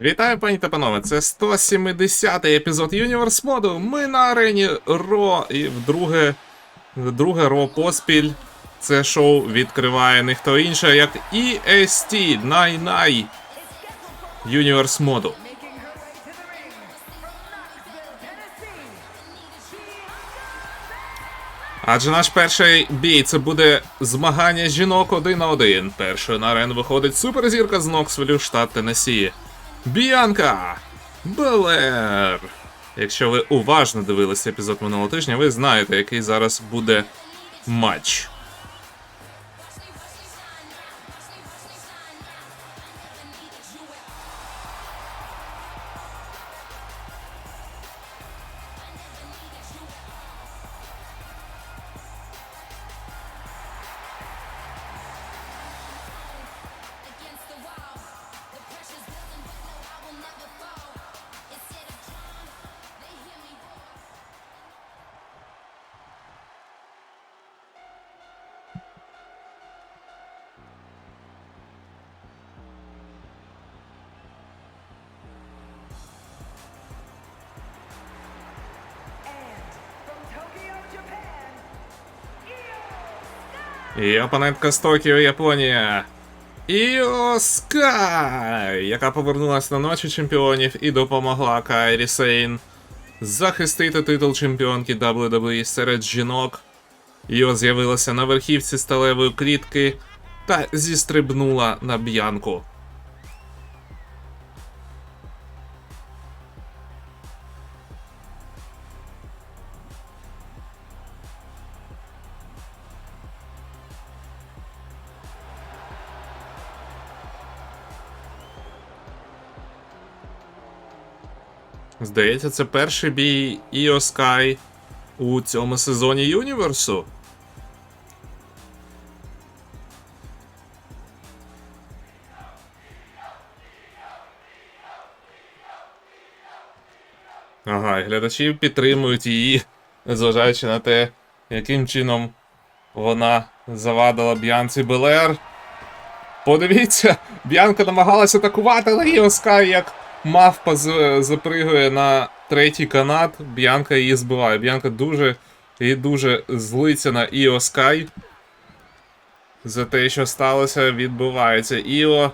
Вітаю, пані та панове. Це 170-й епізод Юніверс моду. Ми на арені Ро і вдруге, вдруге Ро поспіль. Це шоу відкриває ніхто інше, як EST Най-Най Юніверс моду. Адже наш перший бій це буде змагання жінок один на один. Першою на арену виходить суперзірка з Ноксвілю, штат Теннессі. Біанка Белер. Якщо ви уважно дивилися епізод минулого тижня, ви знаєте, який зараз буде матч. І опонентка з Токіо, Японія. Іо Скай, яка повернулася на ночі чемпіонів і допомогла Кайрі Сейн захистити титул чемпіонки WWE серед жінок. Іо з'явилася на верхівці сталевої клітки та зістрибнула на б'янку. Здається, це перший бій Іо Скай у цьому сезоні Юніверсу. Ага, і глядачі підтримують її, незважаючи на те, яким чином вона завадила Б'янці Белер. Подивіться, Б'янка намагалася атакувати, але Іо Скай як мавпа запригує на третій канат. Б'янка її збиває. Б'янка дуже і дуже злиться на Іо Скай. За те, що сталося, відбувається. Іо.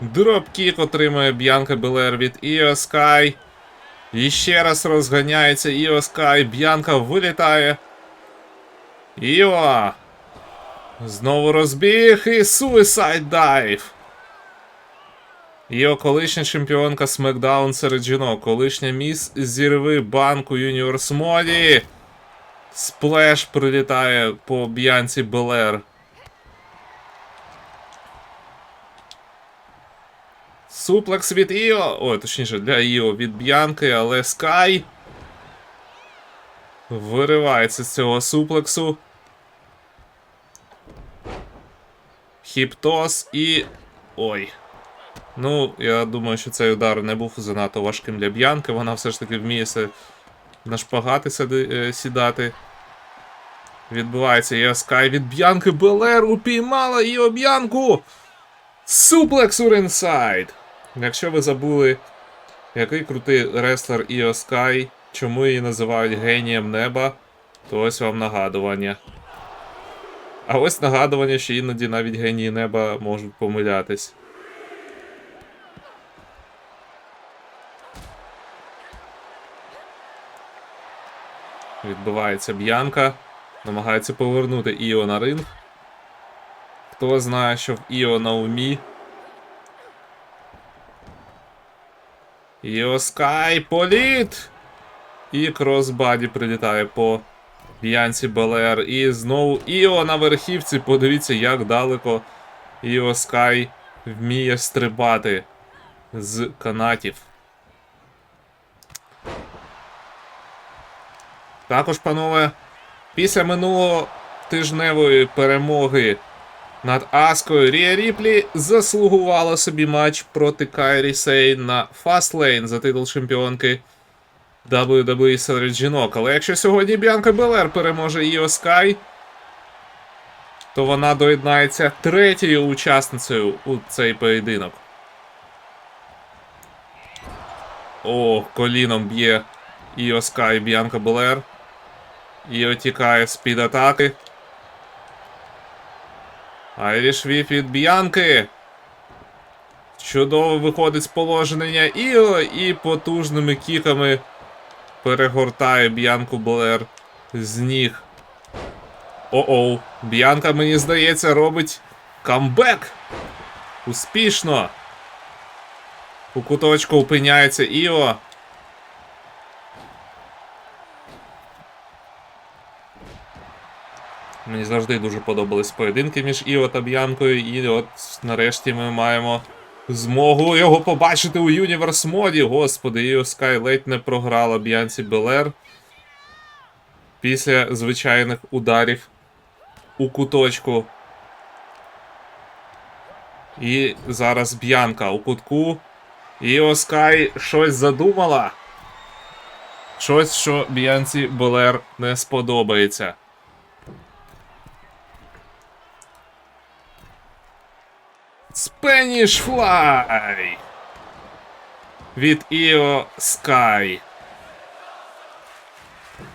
Дропкік отримує Б'янка Белер від Іо Скай. І ще раз розганяється Іо Скай. Б'янка вилітає. Іо. Знову розбіг і Suicide Dive. Його колишня чемпіонка SmackDown серед жінок, колишня міс зірви банку Юніверс Моді. Сплеш прилітає по б'янці Белер. Суплекс від Іо. Ой, точніше, для Іо від Б'янки, але Скай. Виривається з цього суплексу. Хіптос і. Ой. Ну, я думаю, що цей удар не був занадто важким для Б'янки. Вона все ж таки вміє на шпагати е, сідати. Відбувається є Скай від Б'янки. Белер упіймала її Б'янку. Суплекс у ринсайд. Якщо ви забули, який крутий реслер Іо Скай, чому її називають генієм неба, то ось вам нагадування. А ось нагадування, що іноді навіть генії неба можуть помилятись. Відбувається б'янка. Намагається повернути Іо на ринг. Хто знає, що в Іо на умі. Іо Скай політ! І кросбаді прилітає по Б'янці Белер. І знову Іо на верхівці. Подивіться, як далеко Іо Скай вміє стрибати з канатів. Також, панове, після минулого тижневої перемоги над Аскою Рія Ріплі заслугувала собі матч проти Кайрі Сейн на Fastlane за титул чемпіонки WWE серед жінок. Але якщо сьогодні Біанка Белер переможе Іо Скай, то вона доєднається третьою учасницею у цей поєдинок. О, коліном б'є Іо Скай Б'янка Белер. Іо тікає з-під атаки. Айріш Віп від Б'янки. Чудово виходить з положення Іо і потужними кіками перегортає Б'янку Белер з ніг. О-оу, Б'янка, мені здається, робить камбек. Успішно. У куточку опиняється Іо. Мені завжди дуже подобались поєдинки між Іо та Б'янкою, і от нарешті ми маємо змогу його побачити у Юніверс моді. Господи, Іо Скай ледь не програла Б'янці Белер після звичайних ударів у куточку. І зараз Б'янка у кутку. І Оскай щось задумала. Щось, що Б'янці Белер не сподобається. Спеніш Флай! Від Іо Скай.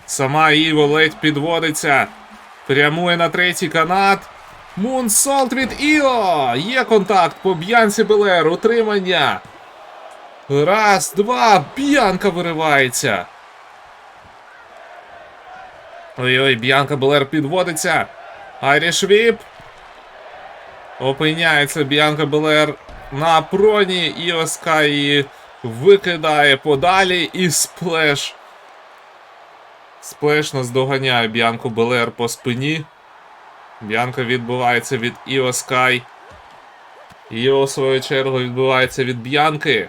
Сама Іво ледь підводиться. Прямує на третій канат. Мунсолт від Іо! Є контакт по Б'янці Белер. Утримання. Раз, два. Б'янка виривається. Ой-ой, Б'янка Белер підводиться. Айріш Віп. Опиняється Б'янка Белер на проні. І Оска її викидає подалі. І сплеш. Сплеш наздоганяє Б'янку Белер по спині. Б'янка відбувається від Іо Скай. Іо, в свою чергу, відбувається від Б'янки.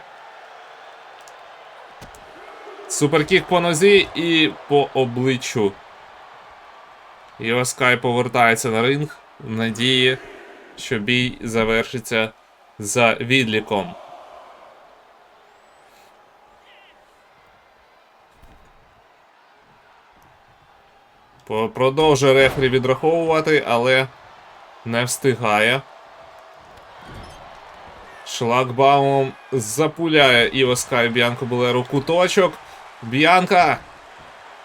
Суперкік по нозі і по обличчю. Іо Скай повертається на ринг надії, що бій завершиться за відліком. Продовжує рефері відраховувати, але не встигає. Шлагбаумом запуляє Іво Скай Б'янку Белеру куточок. Б'янка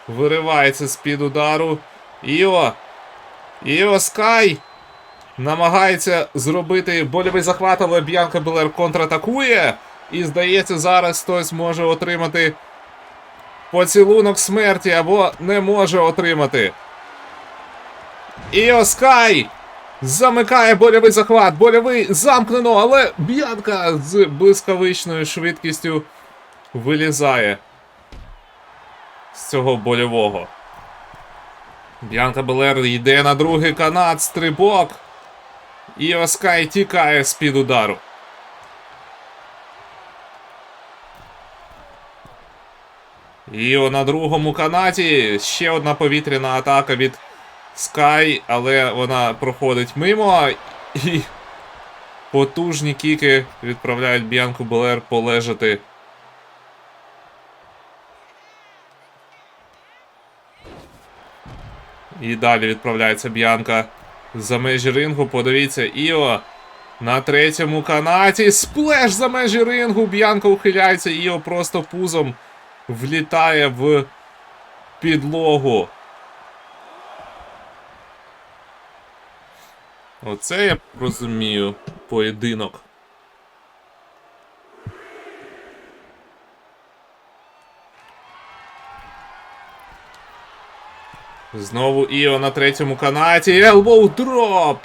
виривається з-під удару. Іо. Іо Скай намагається зробити больовий захват, але Б'янка Белер контратакує. І здається, зараз хтось може отримати поцілунок смерті або не може отримати. Іо Скай замикає больовий захват. Больовий замкнено, але Б'янка з блискавичною швидкістю вилізає з цього больового. Б'янка Белер йде на другий канат, стрибок. І Оскай тікає з-під удару. І на другому канаті ще одна повітряна атака від Sky, але вона проходить мимо. І потужні кіки відправляють Б'янку Белер полежати. І далі відправляється Б'янка за межі рингу. Подивіться, Іо на третьому канаті. Сплеш за межі рингу. Б'янка ухиляється. Іо просто пузом влітає в підлогу. Оце я розумію поєдинок. Знову Іо на третьому канаті. Елбоу дроп!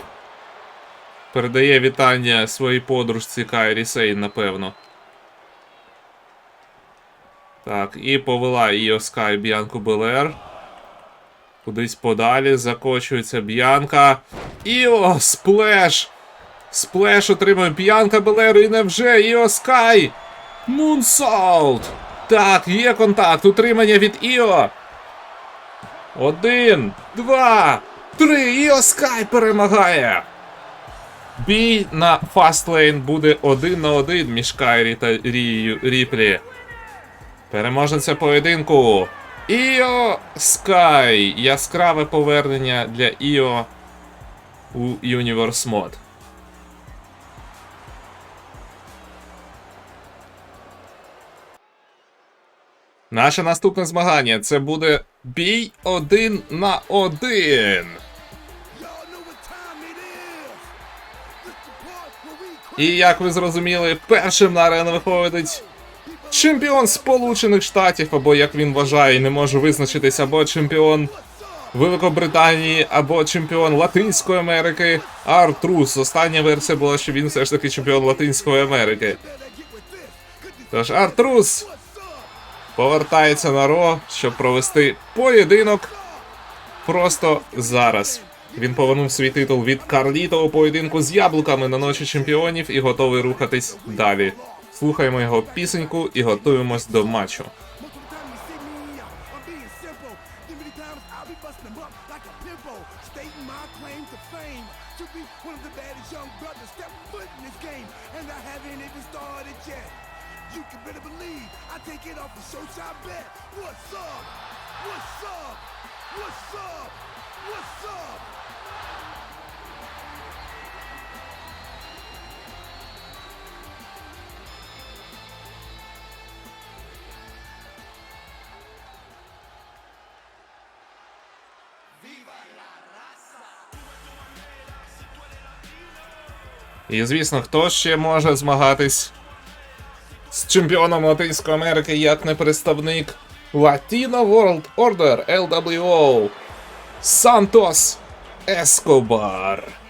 Передає вітання своїй подружці Кайрі Сейн, напевно. Так, і повела Іо Скай Б'янку Белер. Кудись подалі закочується Б'янка. Іо, сплеш! Сплеш отримує Б'янка Белер і невже Іо Скай! Мунсолт! Так, є контакт, утримання від Іо. Один, два, три, Іо Скай перемагає! Бій на Фастлейн буде один на один між Кайрі та Рією Ріплі. Переможниця поєдинку. Іо Скай. Яскраве повернення для Іо у Universe Mod. Наше наступне змагання це буде бій один на один. І як ви зрозуміли, першим на арену виходить чемпіон Сполучених Штатів, або як він вважає, не може визначитись, або чемпіон Великобританії, або чемпіон Латинської Америки Артрус. Остання версія була, що він все ж таки чемпіон Латинської Америки. Тож Артрус повертається на Ро, щоб провести поєдинок просто зараз. Він повернув свій титул від Карліто у поєдинку з яблуками на ночі чемпіонів і готовий рухатись далі. Слухаємо його пісеньку і готуємось до матчу. І звісно, хто ще може змагатись з чемпіоном Латинської Америки як не представник Latino World Order LWO Сантос Ескобар.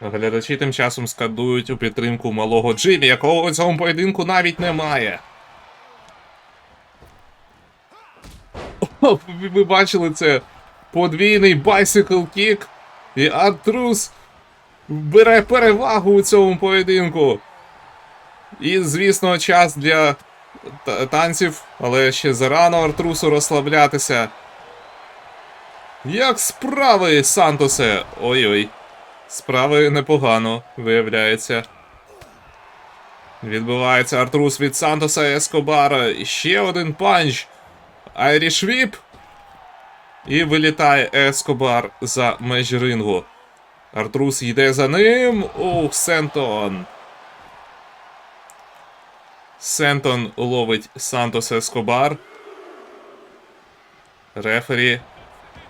Глядачі тим часом скадують у підтримку малого Джимі, якого у цьому поєдинку навіть немає. О, ви, бачили це? Подвійний байсикл кік. І Артрус бере перевагу у цьому поєдинку. І, звісно, час для танців, але ще зарано Артрусу розслаблятися. Як справи, Сантосе? Ой-ой. Справи непогано, виявляється. Відбувається Артрус від Сантоса Ескобара. І Ще один панч. Айріш Віп. І вилітає Ескобар за межі рингу. Артрус йде за ним. Ух, Сентон. Сентон ловить Сантос Ескобар. Рефері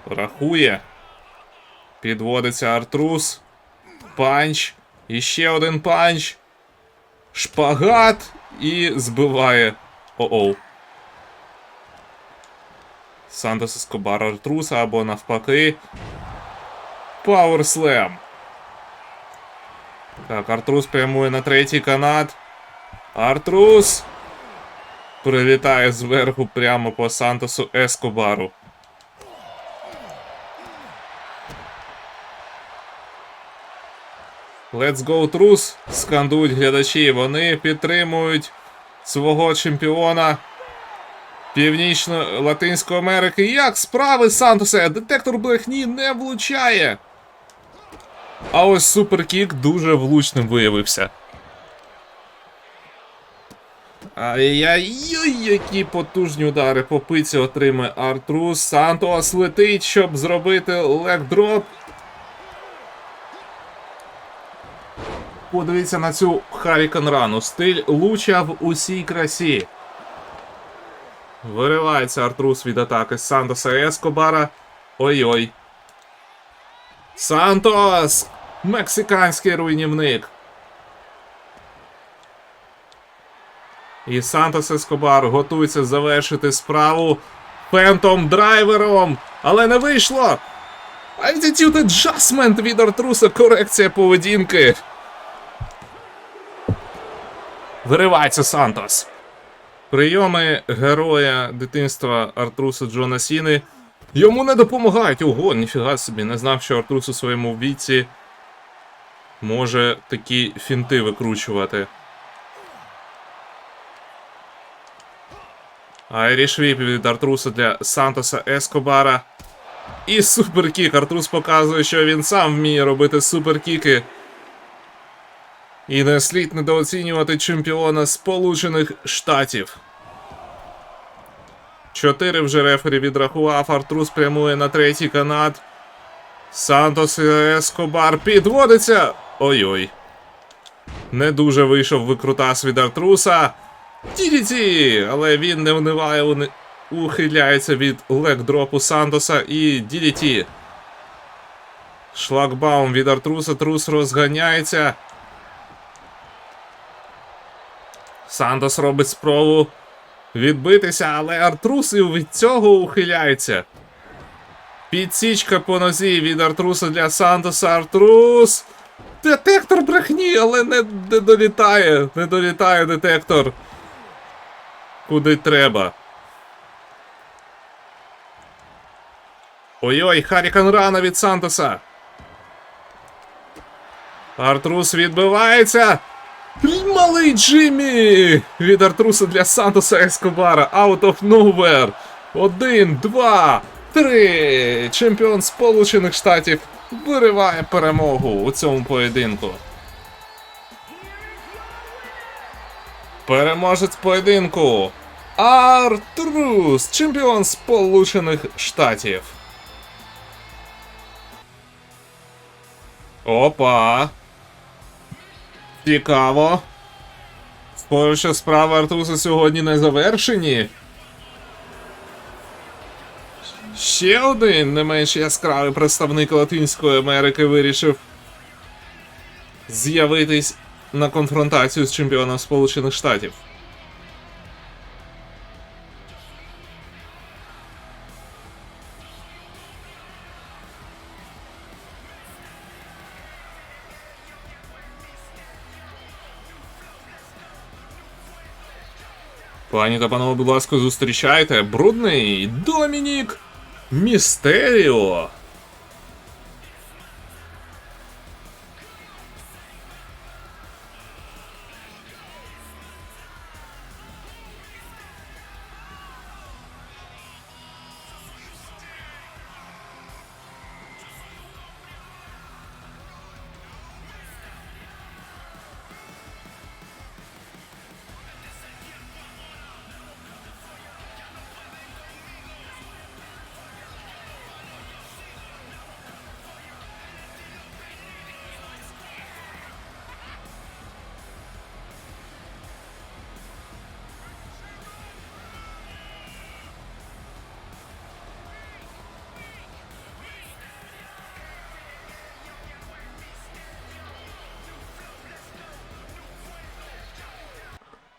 рахує. Підводиться Артрус. Панч. І один панч. Шпагат. І збиває. О-оу. Сантос Ескобар Артруса або навпаки. Пауерслем. Так, Артрус прямує на третій канат. Артрус. Прилітає зверху прямо по Сантосу Ескобару. Let's go Трус! скандують глядачі. Вони підтримують свого чемпіона Північно-Латинської Америки. Як справи, Сантосе? Детектор брехні не влучає. А ось суперкік дуже влучним виявився. Ай-яй-яй, які потужні удари по пиці отримує Артрус. Сантос летить, щоб зробити легдроп. Подивіться на цю Харікан рану. Стиль луча в усій красі. Виривається Артрус від атаки Сандоса Ескобара. Ой-ой. Сантос! Мексиканський руйнівник. І Сантос Ескобар готується завершити справу пентом драйвером, але не вийшло. Attitude Adjustment від Артруса, корекція поведінки. Виривається Сантос. Прийоми героя дитинства Артруса Джона Сіни йому не допомагають. Ого, ніфіга собі, не знав, що Артрус у своєму віці може такі фінти викручувати. Айріш Віп від Артруса для Сантоса Ескобара. І суперкік. Артрус показує, що він сам вміє робити суперкіки. І не слід недооцінювати чемпіона Сполучених Штатів. Чотири вже рефері відрахував. Артрус прямує на третій канат. Сантос Ескобар підводиться. Ой-ой. Не дуже вийшов викрутас від Артруса. DDT! Але він не вниває, уни- ухиляється від лек-дропу Сантоса і DDT. Шлагбаум від Артруса, трус розганяється. Сантос робить спробу відбитися, але Артрус і від цього ухиляється. Підсічка по нозі від Артруса для Сантоса. Артрус. Детектор брехні, але не, не долітає. Не долітає детектор. Куди треба. Ой-ой, Харікан рана від Сантоса. Артрус відбивається. Малий Джиммі! Від Артруса для Сантоса Ескобара. Out of nowhere. Один, два, три. Чемпіон Сполучених Штатів вириває перемогу у цьому поєдинку. Переможець поєдинку. Артрус, чемпіон Сполучених Штатів. Опа. Цікаво. Що справи Артуса сьогодні не завершені. Ще один не менш яскравий представник Латинської Америки вирішив з'явитись на конфронтацію з чемпіоном Сполучених Штатів. Пані та панове, будь ласка, зустрічайте брудний Домінік Містеріо.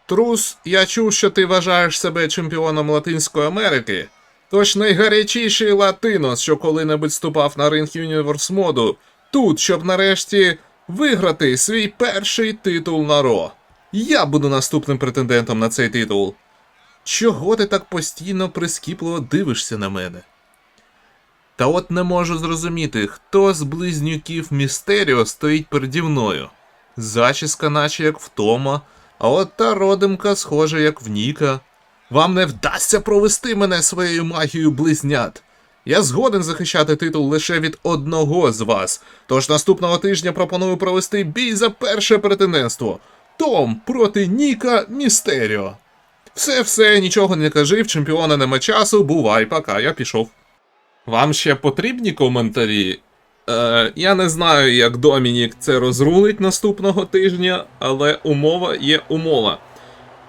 Трус, я чув, що ти вважаєш себе чемпіоном Латинської Америки. Тож найгарячіший латинос, що коли-небудь ступав на ринг Юніверс моду, тут, щоб нарешті виграти свій перший титул на Ро. Я буду наступним претендентом на цей титул. Чого ти так постійно прискіпливо дивишся на мене? Та от не можу зрозуміти, хто з близнюків Містеріо стоїть переді мною. Зачіска, наче як втома, а от та родимка, схожа як в Ніка. Вам не вдасться провести мене своєю магією близнят. Я згоден захищати титул лише від одного з вас. Тож наступного тижня пропоную провести бій за перше претендентство. Том проти Ніка Містеріо. Все, все, нічого не кажи, в чемпіона нема часу, бувай, пока, я пішов. Вам ще потрібні коментарі? Е, я не знаю, як Домінік це розрулить наступного тижня, але умова є умова.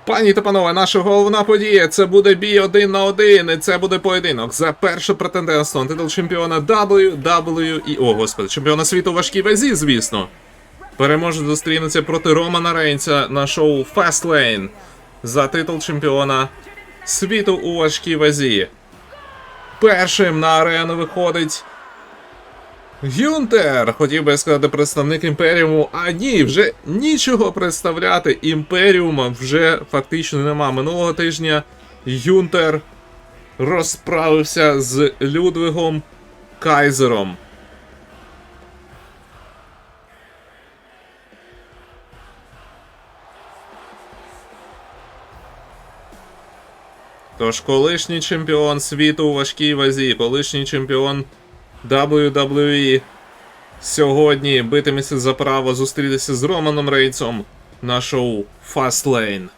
Пані та панове, наша головна подія це буде бій один на один, і це буде поєдинок за перше претендентство на титул чемпіона WWE, о господи, чемпіона світу важкій вазі, звісно. Переможець зустрінеться проти Романа Рейнса на шоу Fastlane за титул чемпіона світу у важкій вазі. Першим на арену виходить Гюнтер, хотів би сказати представник імперіуму, а ні, вже нічого представляти. Імперіума вже фактично нема. Минулого тижня Гюнтер розправився з Людвигом Кайзером. Тож колишній чемпіон світу у важкій вазі, колишній чемпіон WWE сьогодні битиметься за право зустрітися з Романом Рейнсом на шоу Fastlane.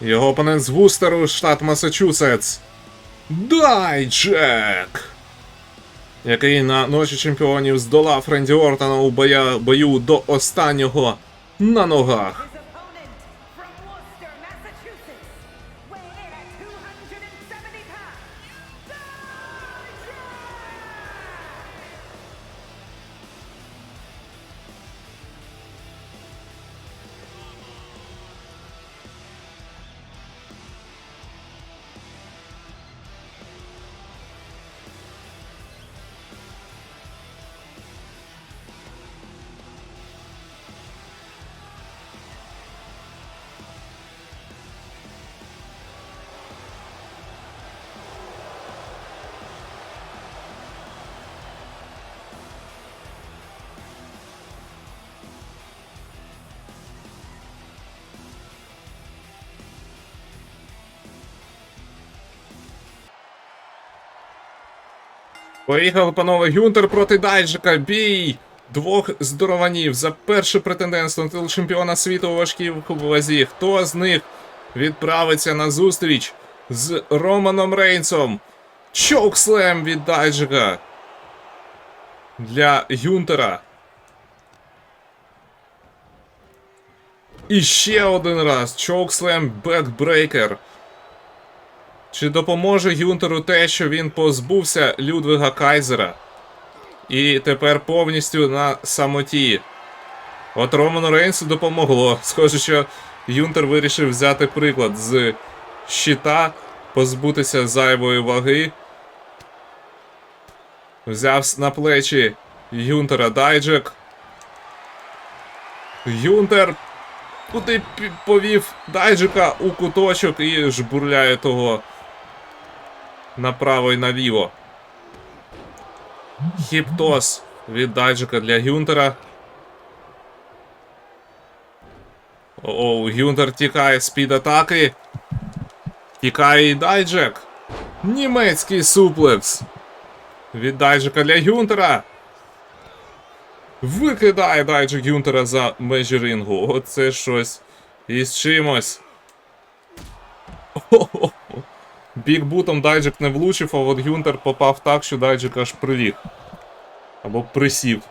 Його опонент з Вустеру, штат Масачусетс. Дайджек! Який на ночі чемпіонів здолав Ренді Ортона у боя, бою до останнього на ногах. Поїхали, панове, Гюнтер проти Дайджика. Бій двох здорованів за перше претендентство на титул чемпіона світу у важкій вазі. Хто з них відправиться на зустріч з Романом Рейнсом? Чокслем від Дайджика для Гюнтера. І ще один раз. Чокслем Бекбрейкер. Чи допоможе Гюнтеру те, що він позбувся Людвига Кайзера? І тепер повністю на самоті. От Роману Рейнсу допомогло. Схоже, що Гюнтер вирішив взяти приклад з щита, позбутися зайвої ваги. Взяв на плечі Гюнтера Дайджек. Гюнтер куди повів Дайджика у куточок і жбурляє того направо і наліво. Хіптос від Дайджика для Гюнтера. Оу, Гюнтер тікає з-під атаки. Тікає і Дайджек. Німецький суплекс. Від Дайджика для Гюнтера. Викидає Дайджик Гюнтера за межі рингу. Оце щось із чимось. Хо-хо-хо. Бікбутом Дайджик не влучив, а от Гюнтер попав так, що Дайджик аж приліг. Або присів.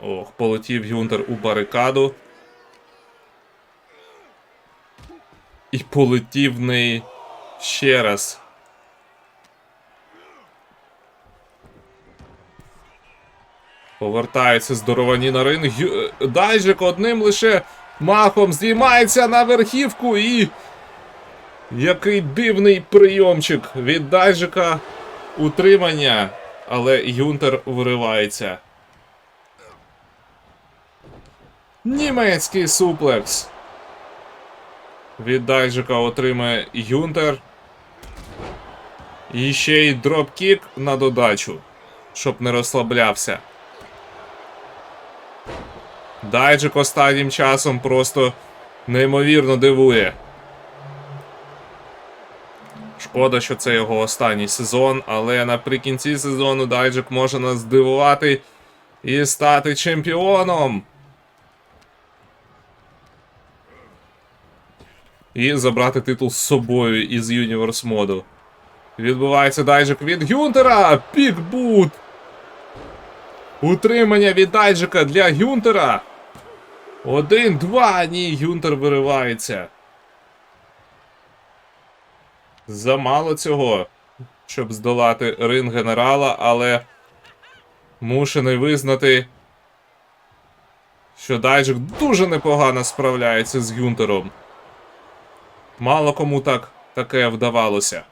Ох, полетів Гюнтер у барикаду. І полетів в неї ще раз. Повертаються здоровані на ринг. Е, Дайджик одним лише махом здіймається на верхівку і. Який дивний прийомчик від Дайджика утримання, але Юнтер виривається. Німецький суплекс. Від Дайджика отримає Юнтер. І ще й дропкік на додачу, щоб не розслаблявся. Дайджик останнім часом просто неймовірно дивує. Шкода, що це його останній сезон, але наприкінці сезону Дайджик може нас здивувати і стати чемпіоном. І забрати титул з собою із Юніверс моду. Відбувається дайджик від Гюнтера! Пікбут! Утримання від дайджика для Гюнтера! Один, два, ні, Гюнтер виривається. Замало цього, щоб здолати рин генерала, але мушений визнати, що Дайджик дуже непогано справляється з Гюнтером. Мало кому так таке вдавалося.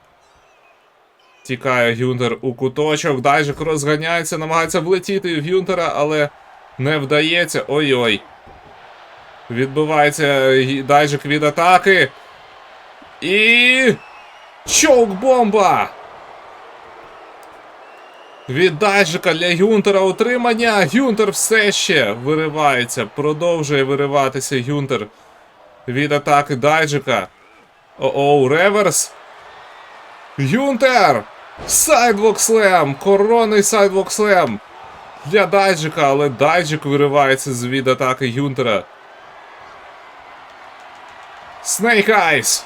Тікає Гюнтер у куточок, Дайджик розганяється, намагається влетіти в Гюнтера, але не вдається. Ой-ой. Відбувається Дайджик від атаки. І. Чоук-бомба! Від Дайджика для Гюнтера утримання. Гюнтер все ще виривається. Продовжує вириватися Гюнтер від атаки Дайджика. О-оу, реверс. Гюнтер! Сайдвок слем! Коронний сайдвок слем! Для Дайджика, але Дайджик виривається з від атаки Гюнтера. Снейк Айс!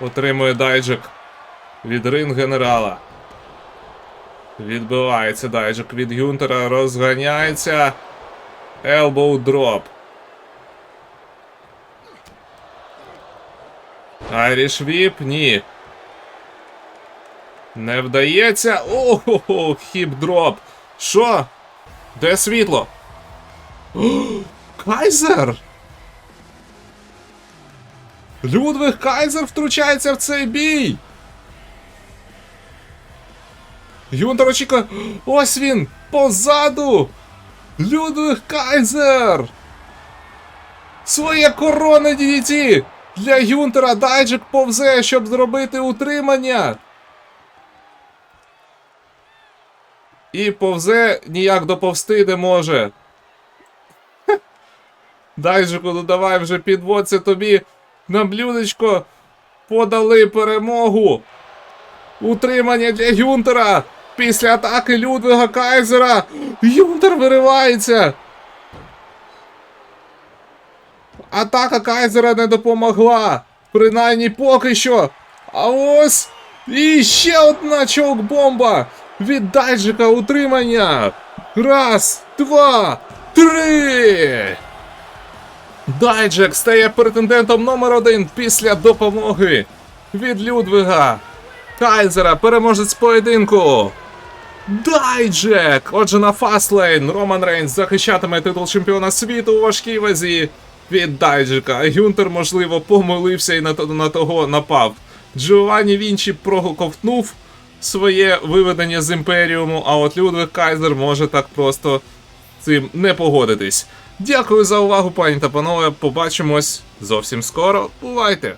Отримує Дайджик від рин генерала. Відбивається Дайджик від Гюнтера, розганяється. Елбоу дроп. Айріш Віп? Ні. Не вдається. Ого, хіп дроп. Що? Де світло? Кайзер! Людвиг Кайзер втручається в цей бій. Юнтер очікує. Ось він! Позаду! Людвиг Кайзер! Своє корони DDT! Для Юнтера Дайджик повзе, щоб зробити утримання. І повзе ніяк доповсти не може. Дайджику, ну давай вже підводься тобі на блюдечко. Подали перемогу. Утримання для Юнтера. Після атаки Людвига Кайзера. Юнтер виривається. Атака Кайзера не допомогла. Принаймні поки що. А ось і ще одна чоук-бомба від Дайджика утримання. Раз, два, три. Дайджик стає претендентом номер один після допомоги від Людвига. Кайзера, переможець поєдинку. Дайджек! Отже, на Фастлейн Роман Рейнс захищатиме титул чемпіона світу у важкій вазі від Дайджика. Гюнтер, можливо, помилився і на, на того напав. Джованні Вінчі проковтнув своє виведення з імперіуму, а от Людвиг Кайзер може так просто цим не погодитись. Дякую за увагу, пані та панове. Побачимось зовсім скоро. Бувайте!